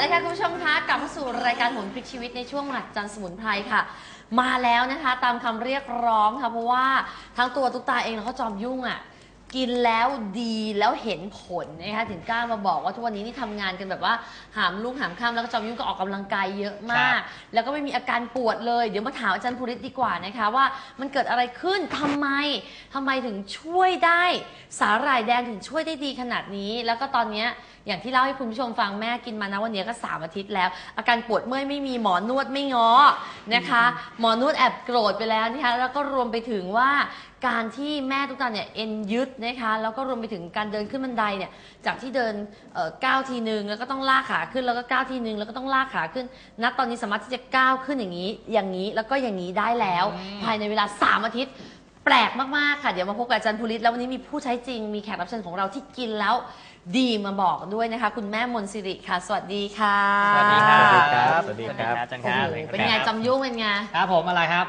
ละค่ะคุณผู้ชมคะกลับมาสู่รายการโหนพลิกชีวิตในช่วงหลักจันทร์สมุนไพรค่ะ มาแล้วนะคะตามคำเรียกร้องค่ะเพราะว่าทั้งตัวตุ๊กตาเองแล้วก็จอมยุ่งอะกินแล้วดีแล้วเห็นผลนะคะถึงกล้ามาบอกว่าทุกวันนี้นี่ทำงานกันแบบว่าหามลูกหามข้ามแล้วก็จอมยุ่งก็ออกกำลังกายเยอะมาก แล้วก็ไม่มีอาการปวดเลย เดี๋ยวมาถามอาจารย์ภูริศดีกว่านะคะว่ามันเกิดอะไรขึ้นทำไมทำไมถึงช่วยได้ สาหร่ายแดงถึงช่วยได้ดีขนาดนี้ แล้วก็ตอนเนี้ย อย่างที่เล่าให้คุณผู้ชมฟังแม่กินมานะวันนี้ก็ 3 อาทิตย์แล้ว อาการปวดเมื่อยไม่มีหมอนวดไม่ง้อนะคะ หมอนวดแอบโกรธไปแล้วนะคะแล้วก็รวมไปถึงว่าการที่แม่ทุกท่านเนี่ยเอ็นยึดนะคะแล้วก็รวมไปถึงการเดินขึ้นบันไดเนี่ยจากที่เดินเอ่อก้าวทีนึงแล้วก็ต้องลากขาขึ้นแล้วก็ก้าวทีนึงแล้วก็ต้องลากขาขึ้นณตอนนี้สามารถที่จะก้าวขึ้นอย่างนี้อย่างนี้แล้วก็อย่างนี้ได้แล้ว ภายในเวลา 3 อาทิตย์แปลกมากๆค่ะ เดี๋ยวมาพบกับอาจารย์ภูริศแล้ววันนี้มีผู้ใช้จริง มีแขกรับเชิญของเราที่กินแล้วดีมาบอกด้วยนะคะ คุณแม่มนต์สิริค่ะ สวัสดีค่ะสวัสดีครับ สวัสดีครับอาจารย์โอ้ครับโหเป็นไงจำยุ่งเป็นไง ครับผมอะไรครับ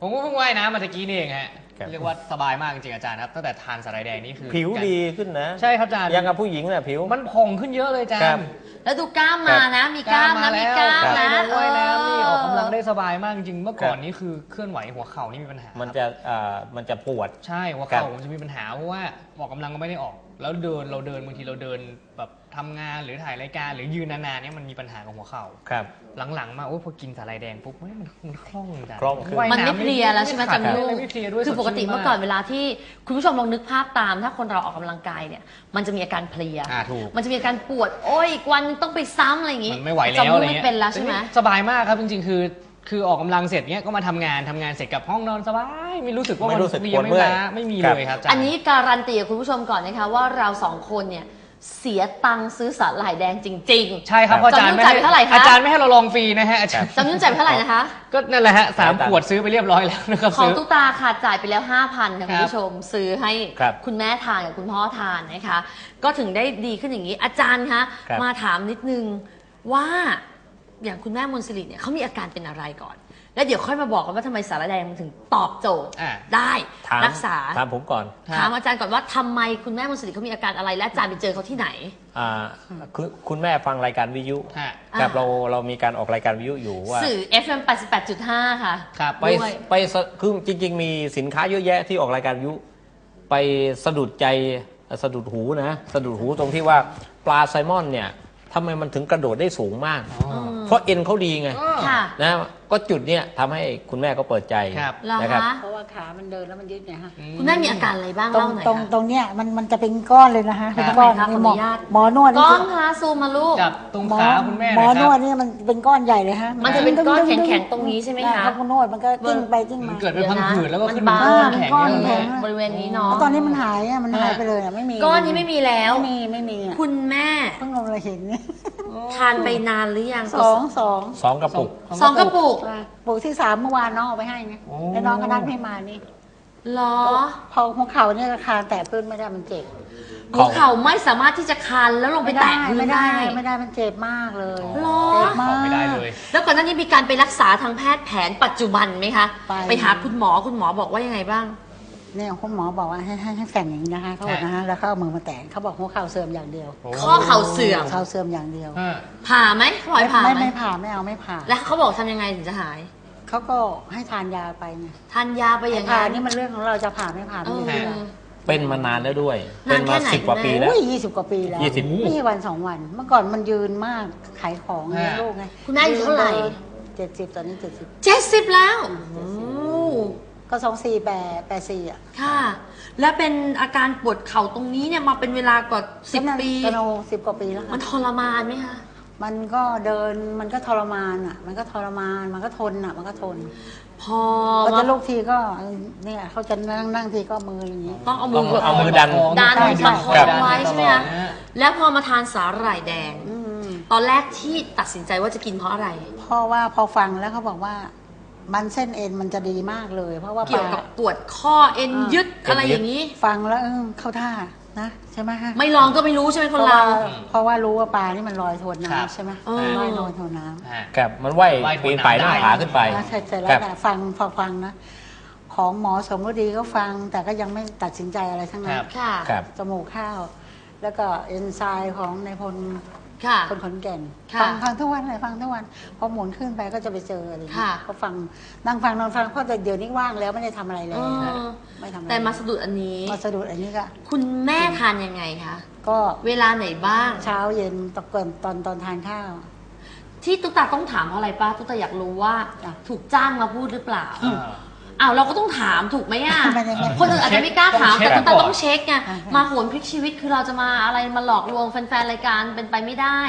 ผมก็เพิ่งว่ายน้ำมาตะกี้นี่เองฮะครับ เรียกว่าสบายมากจริงๆอาจารย์ครับตั้งแต่ทานสาหร่ายแดงนี่คือผิวดีขึ้นนะใช่ครับอาจารย์ยังกับผู้หญิงน่ะผิว มันผ่องขึ้นเยอะเลยอาจารครับ ย์ แล้วดูกล้ามมานะ มีกล้ามนะมีกล้ามกล้นะมาด้วยแล้วนี่ออกกำลังเออได้สบายมากจริงๆเมื่อก่อนครับนี้คือเคลื่อนไหวหัวเข่านี่มีปัญหามันครับจะเอ่อมันจะปวด ใช่หัวครัเข่าบผมจะมีปัญหาเพราะว่าออกกำลังก็ไม่ได้ออก แล้วเดินเราเดินบางทีเราเดินแบบทำงานหรือถ่ายรายการหรือยืนนานๆเนี่ยมันมีปัญหากับหัวเข่า ครับ หลังๆมาโอ้ยพอกินสาหร่ายแดงปุ๊บเฮ้ยมันมันคล่องจังคล่องขึ้น ว่ายมันไม่ำเพลียแล้วใช่ไหมขัดจำยุ่งไม่เพลียด้วยคือปกติสดชื่เมื่อก่อนเวลาที่คุณผู้ชมลองนึกภาพตาม ถ้าคนเราออกกำลังกายเนี่ย มันจะมีอาการเพลีย อ่าถูกมันจะมีอาการปวด โอ้ยอีกวันนึงต้องไปซ้ำอะไรอย่างงี้มันไม่ไหวแล้วจำยุ่อะไรงไม่เงี้ยเป็นแล้วใช่ไหมต่นี่สบายมากครับจริงๆคือ คือออกกำลังเสร็จเนี้ยก็มาทำงานทำงานเสร็จกลับห้องนอนสบายไม่รู้สึกว่าไม่มันรู้สึกเพลีปยวดไม่เมื่อยล้าไม่มีครับเลยครับาจารย์อันนี้การันตีกับคุณผู้ชมก่อนนะคะว่าเราสองคนเนี่ยเสียตังค์ซื้อสาหร่ายแดงจริงใช่ครับเพราะอาจารย์จำนวนไม่จ่ายไปเท่าไหร่คะอาจารย์ไม่ให้เราลองฟรีนะฮะอาจารย์ๆจำยุ่งจ่ายไปเท่าไหร่นะคะ ก็นั่นแหละฮะสามจ่ายตังค์ขวดซื้อไปเรียบร้อยแล้วนะครับของซื้อตุ๊กตาค่ะจ่ายไปแล้ว5,000ค่ะคุณผู้ชมซื้อให้ครับคุณแม่ทานกับคุณพ่อทานนะคะ ก็ถึงได้ดีขึ้นอย่างนี้อาจารย์คะครับมาถามนิดนึงว่า อย่างคุณแม่มนต์สิริเนี่ยเขามีอาการเป็นอะไรก่อน แล้วเดี๋ยวค่อยมาบอกกันว่าทำไมสารแดงมันถึงตอบโจทย์อ่า ได้ถามรักษา ถามผมก่อนถามอาจารย์ก่อนว่าทำไมคุณแม่มนต์สิริเขามีอาการอะไร และอาจารย์ไปเจอเขาที่ไหน อ่าคือคุณแม่ฟังรายการวิทยุฮะครับอ่า เราเรามีการออกรายการวิทยุอยู่ว่า สื่อ FM 88.5 ค่ะ ครับ ไปด้วย ไปสะคือจริง ๆ มีสินค้าเยอะแยะที่ออกรายการวิทยุไปสะดุดใจสะดุดหูนะ สะดุดหูตรงที่ว่าปลาไซลมอนเนี่ย ทำไมมันถึงกระโดดได้สูงมาก เพราะเอ็นเขาดีไงค่ะ นะก็จุดเนี้ยทำให้คุณแม่ก็เปิดใจครับเหรอนะครับคะเพราะว่าขามันเดินแล้วมันยืดไงฮะ คุณแม่มีอาการอะไรบ้างตรงเล่าหน่อยตรงค่ะ ตรงเนี้ยมันมันจะเป็นก้อนเลยนะฮะครับเป็นก้อนทำไมคะนี่หมอขออนุญาต หมอนวดกนี่ล้องคะซูมมาลูก จับตรงหมอขาคุณแม่หมอนะคนรัวบดนี่มันเป็นก้อนใหญ่เลยฮะมันจะเป็นก้อนดึแข็งๆตรงนี้ใช่ไหมคะเขาก็นวดมันก็จิ้งไปจิ้งมัมานเกิดเป็นพังผืดแล้วก็ขึ้นมัมานบางก้อนแข็งก้อนเยอะแข็เลยงบริเวณนี้เนาะแล้วตอนนี้มันหายอะมันหายไปเลยอะไม่มีก้อนนี้ไม่มีแล้ว ไม่มีไม่มีอะคุณแม่เพิ่งลงเลยเห็นเนี่ยทานไปนานหรือยังสองสองสองกระปุก สองกระปุกอะปุกที่สามเมื่อวานน้องเอาไปให้ไงโอ้ แล้วน้องก็นัดให้มานี่เหรอพอหัวเข่าเนี่ยคานแตะพื้นไม่ได้มันเจ็บหัวเข่าไม่สามารถที่จะคานแล้วลงไปไม่ได้แตะพื้นไม่ได้ ได้ ไม่ได้มันเจ็บมากเลยหรอ เจ็บมาออกไม่ได้เลยกแล้วก่อนหน้านี้มีการไปรักษาทางแพทย์แผนปัจจุบันไหมคะไป หาคุณหมอคุณหมอบอกว่ายังไงบ้าง เนี่ยคุณหมอบอกว่าให้ให้ให้แฝงอย่างนี้นะคะเขาบอกนะฮะแล้วเขาเอามือมาแตะเขาบอกหัวเข่าเสื่อมอย่างเดียวข้อเข่าเสื่อม เข่าเสื่อมอย่างเดียวฮะผ่าไหมเขาบอกให้ผ่าไม่ไหมไม่ผ่าไม่เอาไม่ผ่าแล้วเขาบอกทำยังไงถึงจะหาย เขาก็ให้ทานยาไปไงทานยาไปอย่างผ่านั้นนี่มันเรื่องของเราจะผ่าไม่ผ่าเอไม่ออยู่ที่เราเป็นมานานแล้วด้วยนานเป็นมาแค่ไหน สิบกว่าคุณแม่ปีแล้ว อุ้ยยี่สิบกว่าปีแล้วยี่สิบ ไม่ใช่วันสองวัน เมื่อก่อนมันยืนมากขายของเลี้ยงลูกไงคุณแม่อายุเท่าไหร่ เจ็ดสิบตอนนี้เจ็ดสิบ เจ็ดสิบแล้วโอ้ ก็สองสี่แปดแปดสี่อะค่ะ และเป็นอาการปวดเข่าตรงนี้เนี่ยมาเป็นเวลากว่าสิบปีก็โนสิบกว่าปีแล้วมันค่ะทรมานไหมคะมันก็เดินมันก็ทรมานอะ มันก็ทรมานมันก็ทนอะ มันก็ทน พอก็มาจะลูกทีก็เนี่ยเขาจะนั่งนั่งทีก็มืออย่างนี้ต้องเอามืต้อองเอามือดันดันใช่ประคอครังบไว้ใช่ไหมตลอคะดนฮแล้วพอมาทานสาหร่ายแดงอืมตอนแรกที่ตัดสินใจว่าจะกินเพราะอะไร เพราะว่าพอฟังแล้วเขาบอกว่า มันเส้นเอ็นมันจะดีมากเลย เพราะว่าเกี่ยวปลากับปวดข้อเอ็นยึดอะไรอย่างนี้ ฟังแล้วเออเข้าท่านะใช่ไหมฮะไม่ลองก็ไม่รู้ใช่ไหมเพคนราะเราว่าเพราะว่ารู้ว่าปลานี่มันลอยทวนครับน้ำใช่ไหมเออ ลอยลอยทวนน้ำฮะครับมันไหวไหว้ทวนปีนป่ายหน้าน้ำได้ผาขึ้นไป แล้วเสร็จเสร็จแล้ครัวบแต่ฟังพอฟังนะของหมอสมฤดีก็ฟัง แต่ก็ยังไม่ตัดสินใจอะไรทั้งนั้คนรับ ค่ะ ครับ จมูกข้าว แล้วก็เอนไซม์ของในายพล ค่ะ คนขอนแก่นค่ะฟังฟังทุกวันเลยฟังทุกวัน พอหมุนขึ้นไปก็จะไปเจออะไรอย่างเงี้ค่ะยก็ฟังนั่งฟังนอนฟังเพราะแต่เดี๋ยวนี้ว่างแล้วไม่ได้ทำอะไรแล้วเออไม่ทำอะไรแต่มาสะดุดอันนี้ มาสะดุดอันนี้ก็คุณแม่ทานยังไงคะ ก็เวลาไหนบ้าง เช้าเย็นตะเกินตอนตอนทานข้าว ที่ตุ๊กตาต้องถามเพราะอะไรป้าตุ๊กตาอยากรู้ว่า จ้ะ ถูกจ้างมาพูดหรือเปล่า อ่า อ้าวเราก็ต้องถามถูกไหมอะไม่ได้ไม่คนอื่นอาจจะไม่กล้าถามต้องเช็แต่คตุ๊กตาก่อนต้องเช็คไงอ่าฮะมาโหนพลิกชีวิตคือเราจะมาอะไรมาหลอกลวงแฟนๆรายการเป็นไปไม่ได้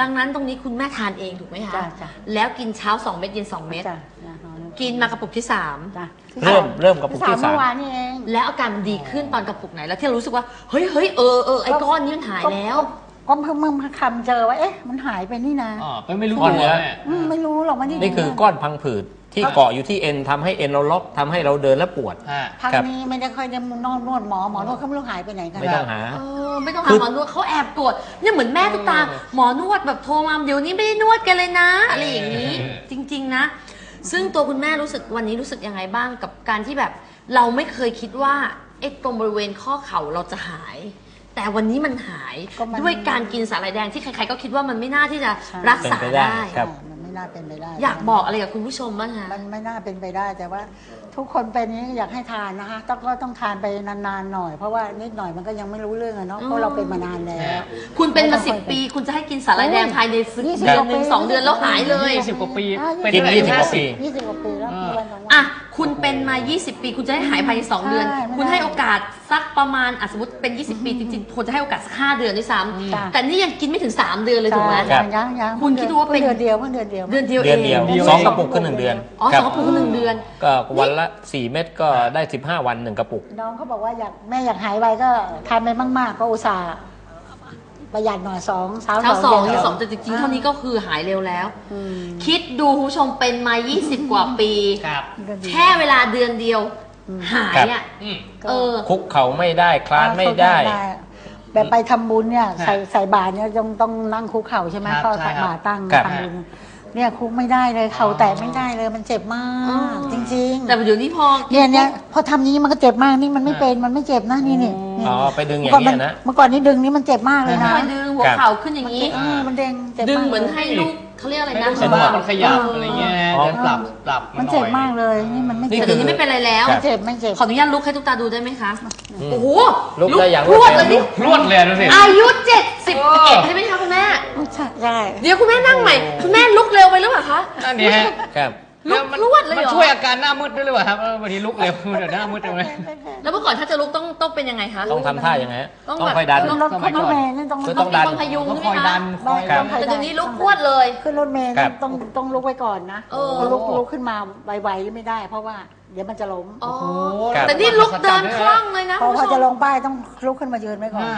ดังนั้นตรงนี้คุณแม่ทานเองถูกไหมคะจ้ะจ้ะ แล้วกินเช้า2เม็ดเย็น2เม็ดจ้ะจ้ะนอนกินมากระปุกที่3จ้ะเริ่มเริ่มกับปุกที่เมื่สามอวานนี่เองแล้วอาการมันดีขึ้นตอนกระปุกไหนแล้วที่เรารู้สึกว่าเฮ้ยเฮ้ยเออเออไอ้ก้อนนี้มันหายแล้ว ก็เพิ่งเพิ่งคำเจอว่าเอ๊ะมันหายไปนี่นะอ่าไม่ไม่รู้ก้อนตัวเนื้อเนี่ย อืมไม่รู้หรอกมันนี่นี่คือก้อนพังผืด ที่เกาะอยู่ที่เอ็นทำให้เอ็นเราล็อกทำให้เราเดินแล้วปวดฮะพักครับ นี้ไม่ได้ค่อยได้นอนนวดหมอหมอนวดเขาไม่รู้หายไปไหนกัน ไม่ต้องหา เออไม่ต้องคืหาอหมอนวดเขาแอบตรวจเนี่ยเหมือนแม่ตุ๊กตาเออหมอนวดแบบโทรมาเดี๋ยวนี้ไม่ได้นวดกันเลยนะ อะไรอย่างนี้เออจริง ๆนะ ซึ่งตัวคุณแม่รู้สึกวันนี้รู้สึกยังไงบ้างกับการที่แบบ เราไม่เคยคิดว่าไอ้ตรงบริเวณข้อเข่าเราจะหาย แต่วันนี้มันหายก็มัน ด้วยการกินสาหร่ายแดงที่ใครๆก็คิดว่ามันไม่น่าที่จะใช่รักษาเป็นไปได้ ได้ ครับใช่มั นไม่น่าเป็นไปได้อยากบอกอะไรกับคุณผู้ชมบ้างคะมันไม่น่าเป็นไปได้แต่ว่า ทุกคนเป็นนี้อยากให้ทานนะคะต้องก็ต้องทานไปนานๆหน่อย เพราะว่านิดหน่อยมันก็ยังไม่รู้เรื่องอะเนาะเพราะเราเป็นมานานแล้ว คุณเป็นมาสิบปี คุณจะให้กินสาหร่ายแดงภายในสิบยี่สิบเดือนกว่าหนึ่งปีสองเดือนแล้วหายเลย ยี่สิบกว่าปีอ่าเป็นกินตั้งยี่สิบแต่กว่าปี ยี่สิบกว่าปีแล้วมีวันสองวันอะ คุณเป็นมา 20 ปี คุณจะให้หายภายใน 2 เดือน ใช่ไม่ได้คุณให้โอกาสสักประมาณอะสมมติเป็น 20 ปีจริงๆควรจะให้โอกาสสัก5เดือนด้วยซ้จ้ะำแต่นี่ยังกินไม่ถึง 3 เดือนเลยถูกไหมครัยับงยังยังคุณคิดดูว่าเป็น เดือนเดียวเพิ่งเดือนเดียว เดือนเดียวเอเดือนเดียวงสองกระปุกขึ้นหนึ่งเดือนอ๋อคสรัอบงกระปุกหนึ่งเดือน ก็วันละ 4 เม็ดก็ได้ 15 วันหนึ่งกระปุก น้องเขาบอกว่าอยากแม่อยากหายไวก็ทานไปมาก ๆ ก็อุตส่าห์ ประหยัดหน่อยสองเช้าเช้าสองย็เย็นนสองแต่จริงๆเท่านี้ก็คือหายเร็วแล้ว อืม คิดดูคุณผู้ชมเป็นมา 20 กว่าปี ครับก็ดีแค่เวลาเดือนเดียวหายอะ อืมเออ คุกเข่าไม่ได้คลานไม่ได้ แบบไปทำบุญเนี่ยฮะใส่ใส่บาตรเนี่ยต้องต้องนั่งคุกเข่าใช่ไหมครับก็ใช่ครับบาตรตั้งครับทำบุญ เนี่ยคุกไม่ได้เลยเข่าแตะไม่ได้เลยมันเจ็บมาอ๋อกจริงแต่เดี๋ยวนี้พอๆเนี่ยเนี่ยพอทำนี้มันก็เจ็บมากนี่มันไม่เป็นมันไม่เจ็บนะนี่นี่นี่อ๋อไปดึงอย่างเมื่อก่อนเงี้มันยนะเมื่อก่อนนี่ดึงนี่มันเจ็บมากเลยนะคอยดึงหัวเข่าขึ้นอย่างนี้เออมันเด้งเจ็บดึงมากเหมือนลยให้ลูกเขาเรียกอะไรไม่นะต้องสมองมันขยับอะไรเงี้ยอ๋อเดี๋ยวปรับปรับมันหน่อยเจ็บมากเลยนี่มันไม่นี่เจ็บแต่เดี๋ยวนี้ไม่เป็นไรแล้วครับเจ็บไม่เจ็บขออนุญาตลุกให้ทุกตาดูได้ไหมคะโอ้โหลุกได้อย่างพรวดเลยนี่รวดเลยดูสิอายุเจ็ดสิบเออเอ็ดใช่ไหมคะคุณแม่ ใช่ใช่เดี๋ยวคุณแม่นั่งใหม่ คุณแม่ลุกเร็วไปหรือเปล่าคะอันนี้ฮะครับ ลุกมันพรวดเลยเหรอมันช่วยอาการหน้ามืดด้วยหรือเปล่าครับเออบางทีลุกเร็วเดี๋ยวหน้ามืดเลยแล้วเมื่อก่อนถ้าจะลุกต้องต้องเป็นยังไงคะ ต้องทำท่ายังไงฮะต้องต้องแบบค่อยดันขึ้นรถสมัขึ้ยนรก่อนถเมล์นี่ต้องคือ ต้ต้อองงดัน มีคนพยุงต้องใช่คไหมอยคะดันคอยครับแต่เดี๋ยวนี้ลุกพรวดเลย ขึ้นรถเมล์ครับ ต้องต้องลุกไว้ก่อนนะเออ พอลุกลุกขึ้นมาไวๆไม่ได้ เพราะว่าเดี๋ยวมันจะล้มอ๋อโอ้โหครับ แต่นี่ลุกเดินคล่องเลยนะพอคุณพอผู้ชจะมลงป้ายต้องลุกขึ้นมายืนไว้ก่อน อ่า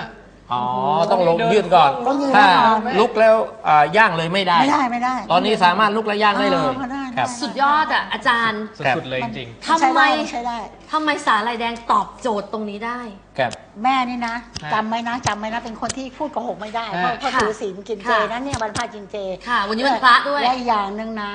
อ๋อต้องลงยืดก่อนต้องยืดถ้าก่อน ลุกแล้วอ่าย่างเลยไม่ได้ ไม่ได้ไม่ได้ ตอนนี้สามารถลุกแล้วย่างได้เลยอ๋อได้ครับ ได้ สุดยอดอะอาจารย์สุดๆเลยจริง ทำไม ใช้ได้ ทำไมสาลายแดงตอบโจทย์ตรงนี้ได้ ครับ แม่นี่นะฮะ จำไว้นะจำไว้นะเป็นคนที่พูดโกหกไม่ได้ เพฮะราะเพราะค่ะถือศีลกินเจค่ะ นะเนี่ยวันพระกินเจค่ะ วันนี้วันพระด้วยและอีกอย่างหนึ่งนะ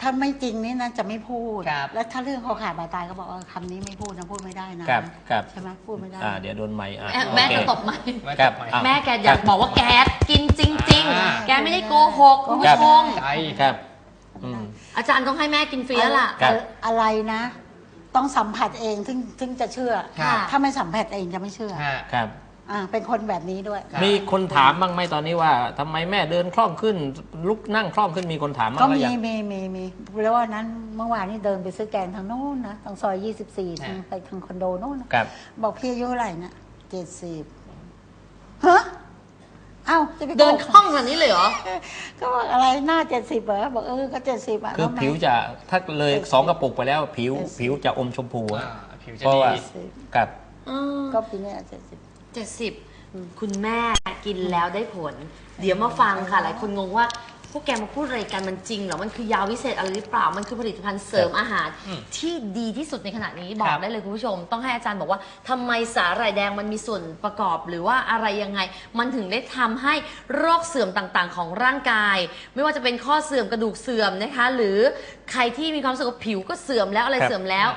ถ้าไม่จริงนี่นะจะไม่พูด ครับแล้วถ้าเรื่องเขาขาดบาดตายก็บอกเออคำนี้ไม่พูดนะพูดไม่ได้นะครับครับ ใช่ไหมพูดไม่ได้ อ่าเดี๋ยวโดนไม้อะแม่โอแม่เค จะตบไหมไม่ครับจไหมอะแม่แกอยากบอกว่าแกกินจริง อ่า ๆ แกไม่ได้โกหกคุณครัผู้บชมใจ ครับอืม อาจารย์ต้องให้แม่กินฟรีแล้วล่ะ ครับ อะอะไรนะ ต้องสัมผัสเองถึงถึงจะเชื่อค่ะถ้าไม่สัมผัสเองจะไม่เชื่อ ฮะ ครับ อ่าเป็นคนแบบนี้ด้วย ครับ มีคนถามบ้างไหมตอนนี้ว่าทำไมแม่เดินคล่องขึ้น ลุกนั่งคล่องขึ้นมีคนถามบ้างก็หรือมียัง มีมีมีแล้ววันนั้นเมื่อวานนี้เดินไปซื้อแกงทางโน้นนะทางซอย 24ทางไปทางคอนโดโน้นนะครับ บอกพี่อายุเท่าไหร่นะเจ็ดสิบฮะเอ้าจะไปเดินคล่องขนาดนี้เลยเหรอ ก็บอกอะไรหน้าเจ็ดสิบเหรอบอกเออก็เจ็ดสิบอะคือทำไมผิวจะถ้าเลยสองกระปุกไปแล้ว ผิวผิวจะอมชมพูอ่าอะผิวจะเพราะดีว่ากับก็ปีเนี้เจ็ดสิบ เจ็ดสิบคุณแม่กินแล้วได้ผล เดี๋ยวมาฟังค่ะ หลายคนงงว่าพวกแกมาพูดอะไรกันมันจริงเหรอ มันคือยาวิเศษอะไรหรือเปล่า มันคือผลิตภัณฑ์เสริมอาหารอืมที่ดีที่สุดในขณะนี้บอคกรับได้เลยคุณผู้ชม ต้องให้อาจารย์บอกว่าทำไมสาหร่ายแดงมันมีส่วนประกอบหรือว่าอะไรยังไง มันถึงได้ทำให้โรคเสื่อมต่างๆ ของร่างกาย ไม่ว่าจะเป็นข้อเสื่อมกระดูกเสื่อมนะคะ หรือใครที่มีความรู้สึกว่าผิวก็เสื่อมแล้วอะไรครับเสื่อมแล้ว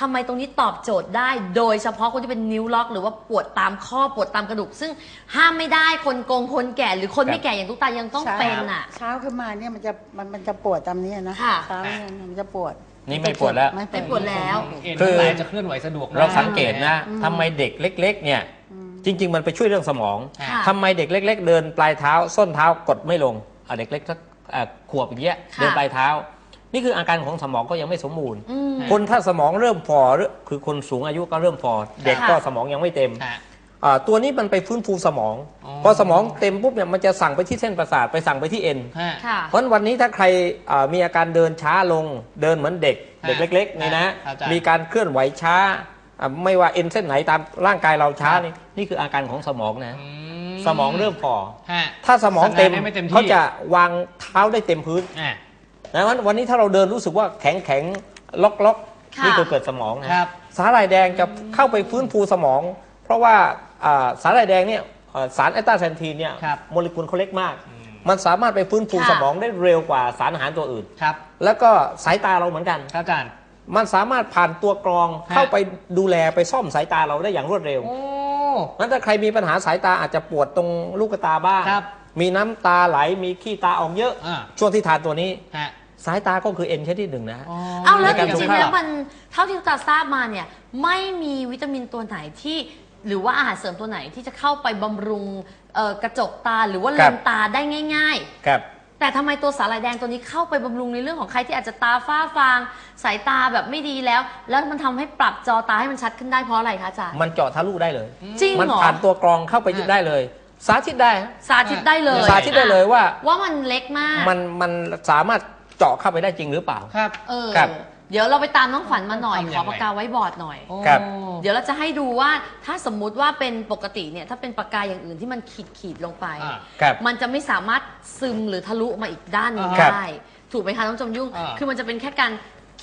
ทำไมตรงนี้ตอบโจทย์ได้ โดยเฉพาะคนที่เป็นนิ้วล็อก หรือว่าปวดตามข้อปวดตามกระดูก ซึ่งห้ามไม่ได้คนโกงคนแก่หรือคนไม่แก่อย่างตุ๊กตายังต้องเป็นอะ เช้าขึ้นมาเนี่ยมันจะมันมันจะปวดตามเนี้ยนะค่ะ เช้าเนี่ยมันจะปวดนี่ไม่ปวดแล้ว ไม่ปวดแล้ว เอ็นคือทั้งหลายจะเคลื่อนไหวสะดวกม เราสังเกตนะทำไมเด็กเล็ก ๆ เนี่ยจริง ๆ มันไปช่วยเรื่องสมองค่ะ ทำไมเด็กเล็ก ๆ เดินปลายเท้า ส้นเท้ากดไม่ลงอะเด็กเล็กสักอะขวบอย่างเงี้ยค่ะ เดินปลายเท้า นี่คืออาการของสมองก็ยังไม่สมบูรณ์ อืม คนถ้าสมองเริ่มฝ่อหรือคือคนสูงอายุก็เริ่มฝ่อเด็กก็ค่ะสมองยังไม่เต็ม ฮะ อ่าตัวนี้มันไปฟื้นฟูสมอง อ๋อ พอสมองเต็มปุ๊บเนี่ยมันจะสั่งไปที่เส้นประสาทไปสั่งไปที่เอ็น ฮะ ค่ะ เพราะฉะนั้นวันนี้ถ้าใครอ่ามีอาการเดินช้าลงเดินเหมือนเด็ก ฮะเด็กเล็กๆนี่นะ เข้าใจมีการเคลื่อนไหวช้าอ่าไม่ว่าเอ็นเส้นไหนตามร่างกายเราช้าครับ นี่นี่คืออาการของสมองนะ อืสมองเริ่มฝ่อฮะ ถ้าสมองเต็มสั่งงานได้ไม่เต็มที่ เขาจะวางเท้าได้เต็มพื้น อะ นะวันวันนี้ถ้าเราเดินรู้สึกว่าแข็งแข็งล็อกล็อกค่ะนี่คือเกิดสมองนะครับ สาหร่ายแดงจะเข้าไปฟื้นฟูสมอง เพราะว่าอ่าสาหร่ายแดงเนี่ยอ่าสารแอตตาแซนทีนเนี่ยครับ โมเลกุลเขาเล็กมากอืมมันสามารถไปฟื้นฟูค่ะ สมองได้เร็วกว่าสารอาหารตัวอื่น ครับแล้วก็สายตาเราเหมือนกัน ครับอาจารย์ มันสามารถผ่านตัวกรองฮะ เข้าไปดูแลไปซ่อมสายตาเราได้อย่างรวดเร็วโอ้ งั้นถ้าใครมีปัญหาสายตาอาจจะปวดตรงลูกตาบ้าง ครับมีน้ำตาไหลมีขี้ตาออกเยอะ อ่า ช่วงที่ทานตัวนี้ ฮะ สายตาก็คือเอ็นชนิดหนึ่งนะเอาแล้วในจการริงสุขๆภาพ แล้วมันเท่าที่ตาทราบมาเนี่ยไม่มีวิตามินตัวไหนที่ หรือว่าอาหารเสริมตัวไหนที่จะเข้าไปบำรุงเอ่อกระจกตาหรือว่าเลนส์ตาได้ง่าย ครับ ๆ แต่ทำไมตัวสาหร่ายแดงตัวนี้เข้าไปบำรุงในเรื่องของใครที่อาจจะตาฝ้าฟาง สายตาแบบไม่ดีแล้ว แล้วมันทำให้ปรับจอตาให้มันชัดขึ้นได้เพราะอะไรคะอาจารย์มันเจาะทะลุได้เลย จริงมันเหรอผ่านตัวกรองเข้าไปได้เลย สาธิตได้ฮะสาธิตได้เลยสาธิตได้เลยว่า ว่ามันเล็กมาก มันมันสามารถ เจาะเข้าไปได้จริงหรือเปล่า ครับเออ ครับเดี๋ยวเราไปตามน้องขวัญมาหน่อยทำยังขไงอปากกาไว้บอร์ดหน่อย โอ้ครับ เดี๋ยวเราจะให้ดูว่าถ้าสมมุติว่าเป็นปกติเนี่ยถ้าเป็นปากกาอย่างอื่นที่มันขีดขีดๆลงไป อ่าครับมันจะไม่สามารถซึมหรือทะลุมาอีกด้านหนึงครับได้ ถูกไหมคะน้องจมยุ่ง อ่า คือมันจะเป็นแค่การ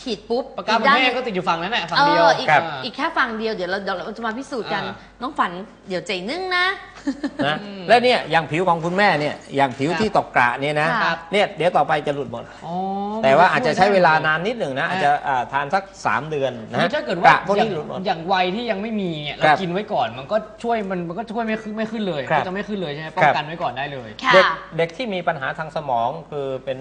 ขีดปุ๊บปากกาอีเป็นด้านหแม่นึ่งก็ติดอยู่ฝั่งนั้นแหละฝั่งเอเดียวออีกครับ อีกแค่ฝั่งเดียวเดี๋ยวเราเดี๋ยวเราจะมาพิสูจน์กัน อ่า น้องฝันเดี๋ยวเจนึ่งนะ นะและเนี่ยอย่างผิวของคุณแม่เนี่ยอย่างผิวครับที่ตกกระเนี่ยนะครับ เนี่ยเดี๋ยวต่อไปจะหลุดหมด อ๋อแต่ว่าอาจจะใช้เวลานานนิดหนึ่งนะฮะอาจจะอ่าทานสัก 3 เดือนนะคือถ้าเกิดว่ากระพวกอย่านี้งหลุดหมด อย่างวัยที่ยังไม่มีเนี่ยคเรารับกินไว้ก่อนมันก็ช่วยมันมันก็ช่วยไม่ขึ้นไม่ขึ้นเลยครับก็จะไม่ขึ้นเลยใช่ไหมป้อครังบ กันไว้ก่อนได้เลย ค่ะ เด็กเด็กที่มีปัญหาทางสมองคือเป็น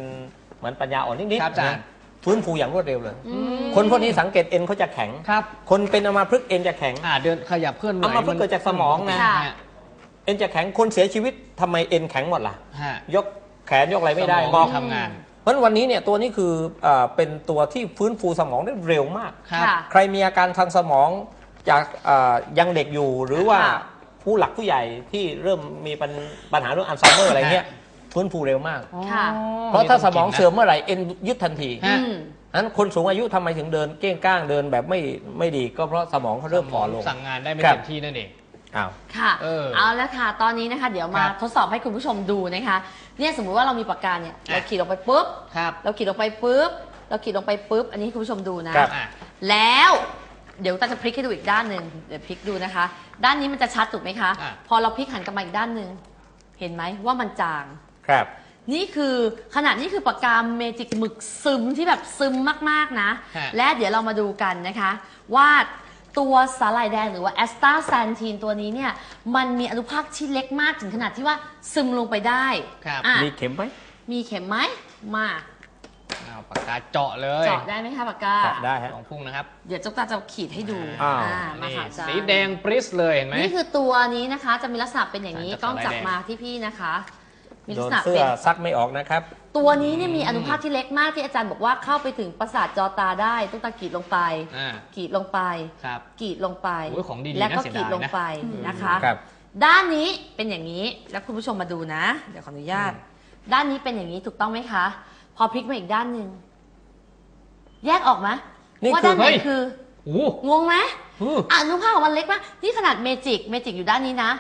เหมือนปัญญาอ่อนนิดครับอาๆจารย์ นะ ฟื้นฟูอย่างรวดเร็วเลยอืมคนพวกนี้สังเกตเอ็นเขาจะแข็งครับ คนเป็นอัมาพฤกษ์เอ็นจะแข็งอ่าเดินขยับเคลื่อนไหวเอามาเพื่อเกิดจากสมองนะค่ะฮะเอ็นจะแข็งคนเสียชีวิตทำไมเอ็นแข็งหมดล่ะฮะยกแขนยกอะไรไม่ได้สงอทำงาน เพราะฉะนั้นวันนี้เนี่ยตัวนี้คือเอ่อเป็นตัวที่ฟื้นฟูสมองได้เร็วมากครับค่ะใครมีอาการทางสมองจากเอ่อยังเด็กอยู่หรือว่าค่ะผู้หลักผู้ใหญ่ที่เริ่มมีปัญปัญหาเรื่องอัลไซเมอร์อะไรเงี้ย ฟื้นฟูเร็วมาก ค่ะ เพราะถ้าสมองเสื่อมเมื่อไหร่เอ็นยึดทันทีฮะ อืม นั้นคนสูงอายุทำไมถึงเดินเก้งก้างเดินแบบไม่ไม่ดีก็เพราะสมองเขาเริ่มฝ่อลง สั่งงานได้ไม่ครับ เต็มที่นั่นเอง อ้าว ค่ะเออเอาละค่ะ ตอนนี้นะคะ เดี๋ยวมาครับทดสอบให้คุณผู้ชมดูนะคะ เนี่ยสมมุติว่าเรามีปากกาเนี่ย อะ เราขีดลงไปปุ๊บ ครับเราขีดลงไปปุ๊บ เราขีดลงไปปุ๊บ อันนี้ให้คุณผู้ชมดูนะ ครับ อะ แล้วเดี๋ยวตาจะพลิกให้ดูอีกด้านหนึ่งเดี๋ยวพลิกดูนะคะ ด้านนี้มันจะชัดถูกไหมคะ อะ พอเราพลิกหันกลับมาอีกด้านหนึ่งเห็นไหมว่ามันจาง ครับ นี่คือขนาดนี้คือปากกาเมจิกหมึกซึมที่แบบซึมมากๆนะ ฮะ และเดี๋ยวเรามาดูกันนะคะ ว่าตัวสาหร่ายแดงหรือว่าแอสตาแซนทีนตัวนี้เนี่ยมันมีอนุภาคที่เล็กมากถึงขนาดที่ว่าซึมลงไปได้ครับอะมีเข็มไหมมีเข็มไหมมาเอาปากกาเจาะเลยเจาะได้ไหมคะปากกาเจาะได้ฮะสองพุ่งนะครับเดี๋ยวเจ้าตาจะขีดให้ดูอ้าว อ่ามานี่ค่ะอาจารย์สีแดงปริ้สเลยเห็นไหม นี่คือตัวนี้นะคะจะมีลักษณะเป็นอย่างนี้อาจารย์กล้องจับสาหร่ายแดงมาที่พี่นะคะ มีโดลักนษณะเสื้เป็อน ซักไม่ออกนะครับ ตัวนี้เนี่ยมีอนุภาคที่เล็กมากที่อาจารย์บอกว่าเข้าไปถึงประสาทจอตาได้ต้องตากรีดลงไปอ่ากรีดลงไปครับ กรีดลงไป โอ้ยของดีๆแล้วก็น่าเสียกรีดดายนะลงไปนะคะ ครับ ด้านนี้เป็นอย่างนี้แล้วคุณผู้ชมมาดูนะ เดี๋ยวขออนุญาต ด้านนี้เป็นอย่างนี้ถูกต้องไหมคะ พอพลิกมาอีกด้านหนึ่งแยกออกไหมนี่ว่าคือ ด้านไหนเฮ้ย คือโอ้โหงงไหมอืออนุภาคของมันเล็กมากนี่ขนาดเมจิกเมจิกอยู่ด้านนี้นะ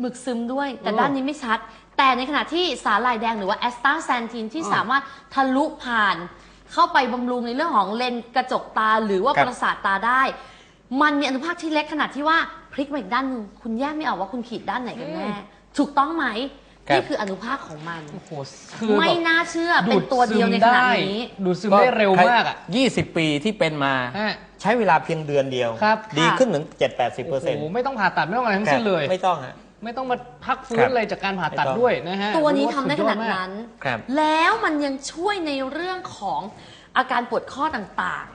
หมึกซึมด้วย แต่อืมด้านนี้ไม่ชัด แต่ในขณะที่สาหร่ายแดงหรือว่าแอสตาแซนทีนที่อืมสามารถทะลุผ่านเข้าไปบำรุงในเรื่องของเลนส์กระจกตาหรือว่าครับประสาทตาได้ มันมีอนุภาคที่เล็กขนาดที่ว่าพลิกมาอีกด้านหนึงคุณแยกไม่ออกว่าคุณขีดด้านไหนกันแน่ถูกต้องไหมครับ นี่คืออนุภาคของมัน โอ้โหคือไม่แบบน่าเชื่อเป็นตัวเดียวในขณะนี้ ดูดซึมได้เร็วมากอะ20 ปีที่เป็นมา ฮะ ใช้เวลาเพียงเดือนเดียว ครับ ดีค่ะ ขึ้นถึง 7-80เปอร์เซ็นต์โอ้โหไม่ต้องผ่าตัดไม่ต้องอะไรทั้งสิ้นเลย ไม่ต้องฮะ ไม่ต้องมาพักฟื้ครันบอะไรจากการผ่าตัดไม่ต้องด้วยนะฮะตัวนี้โอ้ทำโหได้ขสุยอนาดมกนั้น ครับ แล้วมันยังช่วยในเรื่องของอาการปวดข้อต่าง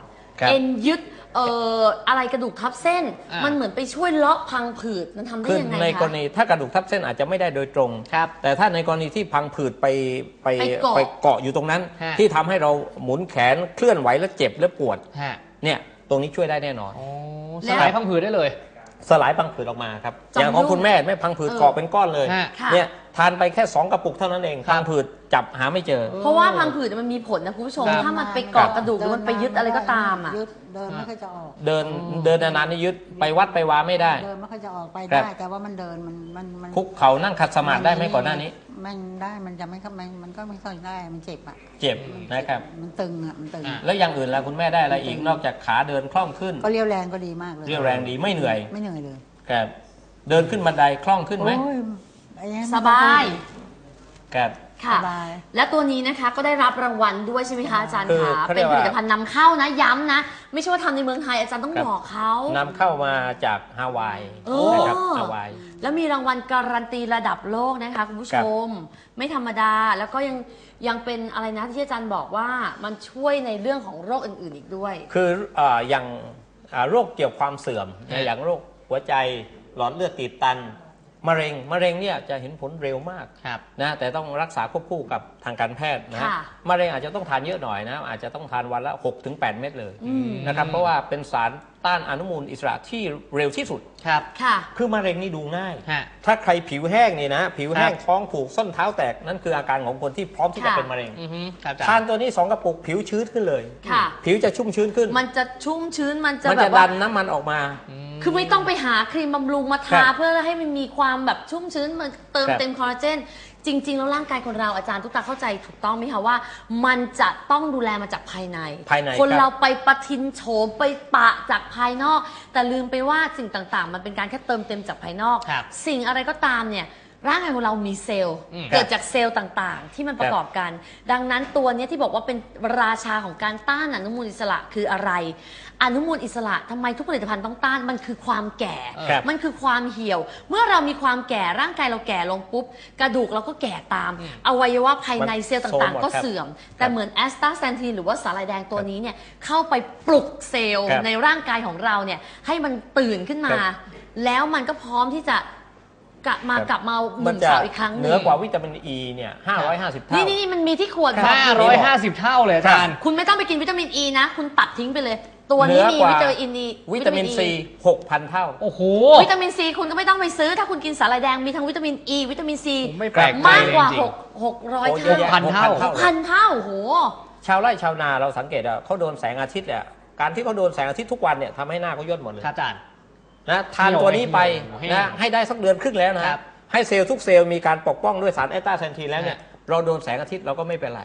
ครับๆเอ็นยึดเอ่ออะไรกระดูกทับเส้นอ่ามัมันเหมือนไปช่วยเลาะพังผืดมันทำได้คือยังไงในกรคะณีถ้ากระดูกทับเส้นอาจจะไม่ได้โดยตรง ครับ แต่ถ้าในกรณีที่พังผืดไปไปไปเกาะ ไปเกาะอยู่ตรงนั้น ฮะ ที่ทำให้เราหมุนแขนเคลื่อนไหวแล้วเจ็บและปวดฮะเนี่ยตรงนี้ช่วยได้แน่นอน โอ้แล้สวลายพังผืดได้เลย สลายพังผืดออกมาครับจำอย่างของลูกคุณแม่ไม่พังผืดเออเกาะเป็นก้อนเลยฮะ ค่ะ เนี่ย ทานไปแค่ 2 กระปุกเท่านั้นเองครับพังผืดจับหาไม่เจอ เพราะว่าพังผืดมันมีผลนะคุณผู้ชม ครับ ถ้ามันไปเกาะกระดูกหรือมันไปยึดอะไรก็ตามอะ ยึดเดินไม่ค่อยจะออก เดินเดินนานๆนี่ยึดไปวัดไปวาไม่ได้ เดินไม่ค่อยจะออกไปครับได้แต่ว่ามันเดินมันมันมันคุกเข่านั่งขัดสมาธิได้ไหมก่อนหน้านี้ มันได้มันจะไม่ค่อยมันมันก็ไม่ค่อยได้มันเจ็บอะเจ็บนะครับ มันตึงอะมันตึง อะ แล้วอย่างอื่นล่ะคุณแม่ได้อะไรอีกนอกจากขาเดินคล่องขึ้น ก็เรียวแรงก็ดีมากเลยเรียวแรงดีไม่เหนื่อยไม่เหนื่อยเลยครับเดินขึ้นบันไดคล่องขึ้นไหมโอ้ยไอ้นี่ สบาย ครับ ค่ะ สบาย และตัวนี้นะคะก็ได้รับรางวัลด้วยใช่ไหมคะอาจารย์คือคะเขาเรีเป็ยนกผว่า ลิตภัณฑ์นำเข้านะย้ำนะ ไม่ใช่ว่าทำในเมืองไทยอาจารย์ต้องครับบอกเขา นำเข้ามาจากฮาวายโอ้ นะครับฮาวาย แล้วมีรางวัลการันตีระดับโลกนะคะคุณผู้ชม ไม่ธรรมดาแล้วก็ยังยังเป็นอะไรนะที่อาจารย์บอกว่ามันช่วยในเรื่องของโรคอื่นๆอีกด้วย คือเอ่ออย่างอ่าโรคเกี่ยวความเสื่อมฮะอย่างโรคหัวใจหลอดเลือดตีบตัน มะเร็งมะเร็งเนี่ยจะเห็นผลเร็วมากครับนะแต่ต้องรักษาควบคู่กับทางการแพทย์นะค่ะมะเร็งอาจจะต้องทานเยอะหน่อยนะอาจจะต้องทานวันละ 6-8 เม็ดเลยอืมนะครับเพราะว่าเป็นสาร ต้านอนุมูลอิสระที่เร็วที่สุด ครับ ค่ะ คือมะเร็งนี่ดูง่าย ฮะ ถ้าใครผิวแห้งนี่นะ ผิวแห้งครับท้องผูกส้นเท้าแตก นั่นคืออาการของคนที่พร้อมที่จะค่ะ เป็นมะเร็ง อือฮึครับอาจาทานรย์ ตัวนี้2กระปุกผิวชื้นขึ้นเลย ค่ะ ผิวจะชุ่มชื้นขึ้น มันจะชุ่มชื้นมันจะมันแบจะบว่าดันน้ำมันออกมา คือไม่ต้องไปหาครีมบำรุงมาครัทาบเพื่อให้มันมีความแบบชุ่มชื้นมันเติมครับ เต็มคอลลาเจนจริง ๆ แล้วร่างกายคนเราอาจารย์ทุกตาเข้าใจถูกต้องไหมคะว่า มันจะต้องดูแลมาจากภายใน ภายในคนครับเราไปประทินโฉมไปปะจากภายนอก แต่ลืมไปว่าสิ่งต่างๆ มันเป็นการแค่เติมเต็มจากภายนอก ครับสิ่งอะไรก็ตามเนี่ยร่างกายของเรามีเซลล์อืมเกิดจากเซลล์ต่างๆ ที่มันประกอบกัน ดังนั้นตัวเนี้ยที่บอกว่าเป็นราชาของการต้านอนุมูลอิสระคืออะไร อนุมูลอิสระทำไมทุกผลิตภัณฑ์ต้องต้านมันคือความแก่ ครับมันคือความเหี่ยว เมื่อเรามีความแก่ร่างกายเราแก่ลงปุ๊บ กระดูกเราก็แก่ตาม อวัยวะภายในมันเซลล์ต่างโทรมหมดๆก็ครับเสื่อม แต่เหมือนแอสตาแซนทีนหรือว่าสารายแดงตัวนี้เนี่ยเข้าไปปลุกเซลล์ครับในร่างกายของเราเนี่ยให้มันตื่นขึ้นมา ครับ แล้วมันก็พร้อมที่จะกลับมาครับ กลับมาหมัมุนนจะสาวอีกครั้งหเหนึ่นืงอกว่าวิตามินอ e ีเนี่ย 550 เท่า นี่นี่นี่มันมีที่ขวดครับบอกห้าร้อยห้าสิบเท่าเลยอาจารย์ คุณไม่ต้องไปกินวิตามินอ e ีนะ คุณตัดทิ้งไปเลย ตัวนี้มีเหนือกว่าวิตามินอ e วิตามินซี6,000เท่า โอ้โห วิตามินซีคุณก็ไม่ต้องไปซื้อ ถ้าคุณกินสาหร่ายแดงมีทั้งวิตามินอ e วิตามินซีผมไม่แปลกใจมากกว่าเลยจริงหกหกร้อยโอ้เท่าเยอะแยะพันเท่า6,000พันเท่าโอ้โห ชาวไร่ชาวนาเราสังเกตอะเขาโดนแสงอาทิตย์เนี่ยการที่เขาโดนแสงอาทิตย์ทุกวันเนี่ยทำให้หน้าเขาย่นหมดเลยครับอาจารย์นะทานตัวนี้ไปเหี่ยวนะให้ได้สักเดือนครึ่งแล้วนะครับให้เซลล์ทุกเซลล์มีการปกป้องด้วยสารแอสตาแซนทีนแล้วเนี่ยฮะ เราโดนแสงอาทิตย์เราก็ไม่เป็นไร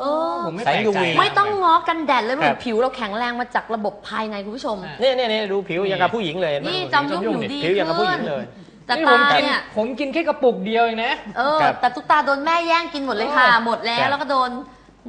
เออผมไม่แสแปงลกใจ UV ไม่ต้องง้อกันแดดเลยเหมือครันบ ผิวเราแข็งแรงมาจากระบบภายในคุณผู้ชมฮะเนี่ยเนี่ยเนี่ยดูผิวอย่างกับผู้หญิงเลยเห็นไหมนี่จำยุ่งผิวดีผิวอย่างกับผู้หญิขึ้งนเลย แต่นี่ตาผมกินเนี่ยผมกินแค่กระปุกเดียวเองนะ เออ ครับแต่ตุ๊กตาโดนแม่แย่งกินหมดเลยค่ะเออหมดแล้ครัวบ แล้วก็โดน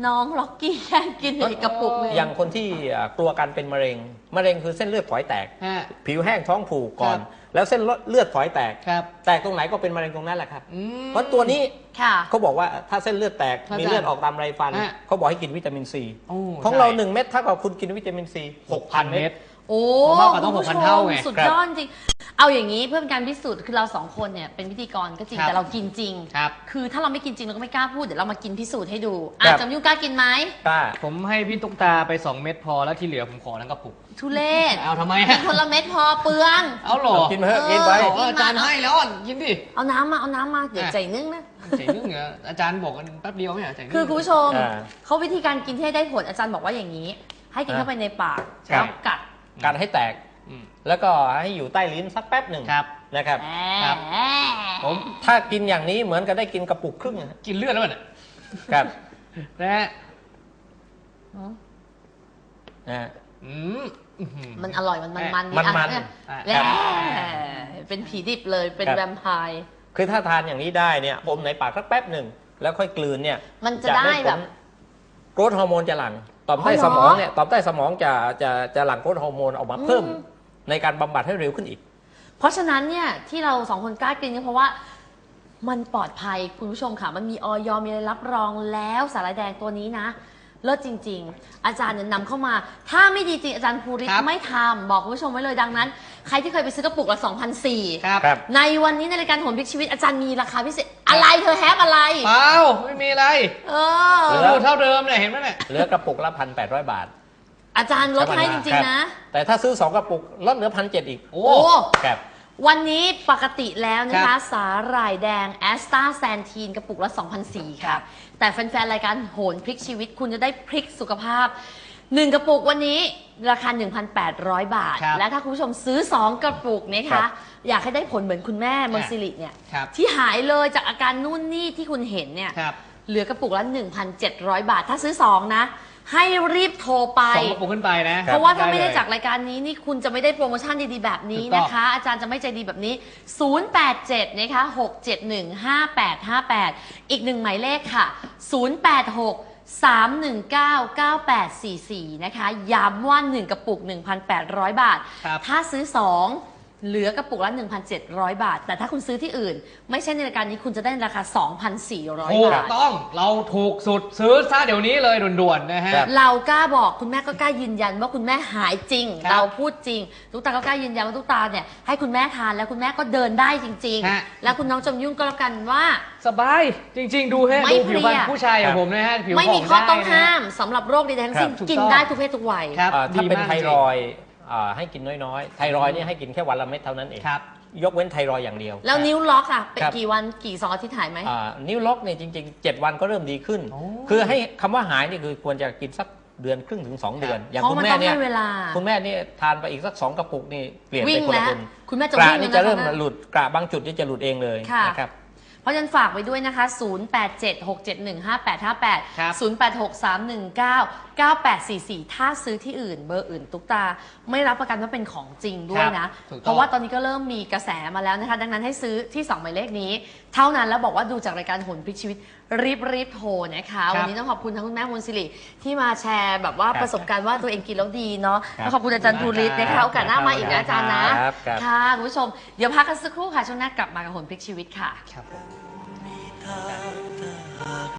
น้องล็อกกี้แย่งกินอีกกระปุกหนึง อย่างคนที่อ่ากลัวการเป็นมะเร็ง มะเร็งคือเส้นเลือดฝอยแตก ฮะ ผิวแห้งท้องผูกก่อน ครับ แล้วเส้นเลือดฝอยแตก ครับแตกตรงไหนก็เป็นมะเร็งตรงนั้นแหละครับ อืมเพราะตัวนี้ค่ะ เขาบอกว่าถ้าเส้นเลือดแตกครับมีเลือดออกตามไรฟัน ฮะเขาบอกให้กินวิตามินซีโอ้ของใช่เราหนึ่งเม็ดเท่ากับคุณกินวิตามินซีหกพัน6,000 เม็เม็ดด โอ้ผมว่าต้องคุณผู้ช6,000เท่าไงสุดครับยอดจริง เอาอย่างนี้เพื่อเป็นการพิสูจน์คือเราสองคนเนี่ยเป็นพิธีกรก็จริงครับแต่เรากินจริงครับคือถ้าเราไม่กินจริงเราก็ไม่กล้าพูดเดี๋ยวเรามากินพิสูจน์ให้ดูครัอะบจำยุ่งกล้ากินไหมกล้าผมให้พี่ตุ๊กตาไป 2 เม็ดพอแล้วที่เหลือผมขอทั้งกระปุก ทุเรศเอาทำไมกิฮะนคนละเม็ดพอเปลือง เอาเหรอกินไปเถอะเออกินไปโอ้อาจารย์ให้แล้วอะกินดิ เอาน้ำมาเอาน้ำมาเดี๋ยวอะ ใจนึ่งนะ ใจนึ่งเหรออาจารย์บอกกันแป๊บเดียวไม่ใช่ใจนึ่ง คือคุณผู้ชมอ่าเขาวิธีการกินที่ให้ได้ผลอาจารย์บอกว่าอย่างนี้ ให้กินอ่าเข้าไปในปากครัแล้บวกัด การให้แตกอืมแล้วก็ให้อยู่ใต้ลิ้นสักแป๊บหนึ่งครับนะครับครับผมถ้ากินอย่างนี้เหมือนกับได้กินกระปุกครึ่งนะกินเลือดแล้วเนี่ยครับนะฮะนะฮะอืมอื้อหือมันอร่อยมันมันมันมันมันอะอะแหละเป็นผีดิบเลยเป็นครับแวมไพร์คือถ้าทานอย่างนี้ได้เนี่ยอมในปากสักแป๊บหนึ่งแล้วค่อยกลืนเนี่ย มันจะได้แบบโกรทฮอร์โมนจะหลั่ง ต่อมใต้อ๋อเหรอสมองเนี่ยต่อมใต้สมองจะจะจะหลั่งโกรทฮอร์โมนออกมาเพิ่มอืมในการบำบัดให้เร็วขึ้นอีก เพราะฉะนั้นเนี่ยที่เราสองคนกล้ากินเนี่ยเพราะว่ามันปลอดภัยคุณผู้ชมค่ะ มันมีออยมีอะไรรับรองแล้วสาหร่ายแดงตัวนี้นะ เลิศจริง ๆ อาจารย์เนี่ยนำเข้ามา ถ้าไม่ดีจริงอาจารย์ภูริศครับ ไม่ทำบอกคุณผู้ชมไว้เลยดังนั้น ใครที่เคยไปซื้อกระปุกละ2,004ครับครับ ในวันนี้ในรายการโหนพลิกชีวิตอาจารย์มีราคาพิเศษอะไรเธอแฮปอะไร เปล่าไม่มีอะไรเออหลืดูเท่าเดิมเนี่ยเห็นไหมเนี่ย เหลือกระปุกละพันแปดร้อยบาทอาจารย์ลดให้จริง ๆ นะแต่ถ้าซื้อสองกระปุกลดเหลือพันเจ็ดอีกโอ้โอ้ครับ วันนี้ปกติแล้วนะครัคะบสาหร่ายแดงแอสตาแซนทีนกระปุกละ2,004ครัค่ะบแต่แฟนๆ รายการโหนพลิกชีวิตคุณจะได้พลิกสุขภาพ 1 กระปุกวันนี้ราคา 1,800 บาท ครับและถ้าคุณผู้ชมซื้อ 2 กระปุกนะครัคะ บอยากให้ได้ผลเหมือนคุณแม่มนซิลิเนี่ย ครับ ที่หายเลยจากอาการนู่นนี่ที่คุณเห็นเนี่ย ครับ เหลือกระปุกละ 1,700 บาท ถ้าซื้อ 2 นะ ให้รีบโทรไป สองกระปุกขึ้นไปนะเพราะว่าถ้าไม่ได้เลยจากรายการนี้นี่คุณจะไม่ได้โปรโมชั่นดีๆแบบนี้ถูกต้องนะคะ อาจารย์จะไม่ใจดีแบบนี้ 087 นะคะ 671 5858 อีกหนึ่งหมายเลขค่ะ 086 319 9844 นะคะ ย้ำว่า 1 กระปุก 1,800 บาทครับถ้าซื้อ 2 เหลือกระปุกละ 1,700 บาท แต่ถ้าคุณซื้อที่อื่น ไม่ใช่ในรายการนี้คุณจะได้ราคา2,400ถูกบาท ต้องเราถูกสุดซื้อซะเดี๋ยวนี้เลยด่วนๆนะฮะ ครับ เรากล้าบอกคุณแม่ก็กล้ายืนยันว่าคุณแม่หายจริง ครับเราพูดจริงทุกตาก็กล้ายืนยันว่าทุกตาเนี่ยให้คุณแม่ทานแล้วคุณแม่ก็เดินได้จริง ฮะ ๆ แล้วคุณน้องจมยุ่งก็แล้วกันว่า สบายจริง ๆ ดูให้ไม่ดูผิวพรรณเพลีย ผู้ชายอย่างครับผมนะฮะผิวไม่มีผ่ข้อต้องได้นะห้ามสำหรับโรคใดๆทั้งสิ้นครับถูกกินต้องได้ทุกเพศทุกวัย ครับอ่าถ้าดีเป็นมกไทจงรอยด์อ่า ให้กินน้อยๆ ไทรอยด์นี่ให้กินแค่วันละเม็ดเท่านั้นเอง ครับ ยกเว้นไทรอยด์อย่างเดียว แล้วนิ้วล็อกอะเป็นครับ กี่วันกี่สองอาทิตย์หายไหม อ่านิ้วล็อกเนี่ยจริงๆ 7 วันก็เริ่มดีขึ้น โอ้คือให้คำว่าหายนี่คือควรจะกินสักเดือนครึ่งถึง 2 เดือน อย่างเพราะคุณมันแม่ต้องเนี่ยให้เวลา คุณแม่นี่ทานไปอีกสักสองกระปุกนี่เปลี่ยนวิ่เป็งนคนละแล้ว คนคุณแม่จะกระวิ่งนี่แล้วจะนะเริ่มคะ หลุดกระบางจุดนี่จะหลุดเองเลยค่ะ นะครับ เพราะฉะนั้นฝากไว้ด้วยนะคะ 0876715858 ครับ 0863199844 ถ้าซื้อที่อื่นเบอร์อื่น ตุ๊กตา ไม่รับประกันว่าเป็นของจริงด้วยนะ ครับถูกต้อง เพราะว่าตอนนี้ก็เริ่มมีกระแสมาแล้วนะคะ ดังนั้นให้ซื้อที่ 2 หมายเลขนี้ เท่านั้นแล้วบอกว่าดูจากรายการโหนพลิกชีวิตรีบรีบๆโทรนะคะ ครับวันนี้ต้องขอบคุณทั้งคุณแม่มูลสิริที่มาแชร์แบบว่าครับประสบการณ์ว่าตัวเองกินแล้วดีเนาะครับแล้วขอบคุณอาจารย์ภูริศนะคะโอกาสหน้ามาอีกนะอาจารย์นะครับครับ ค่ะคุณผู้ชมเดี๋ยวพักกันสักครู่ค่ะช่วงหน้ากลับมากับโหนพลิกชีวิตค่ะ ครับผมถ้าหาก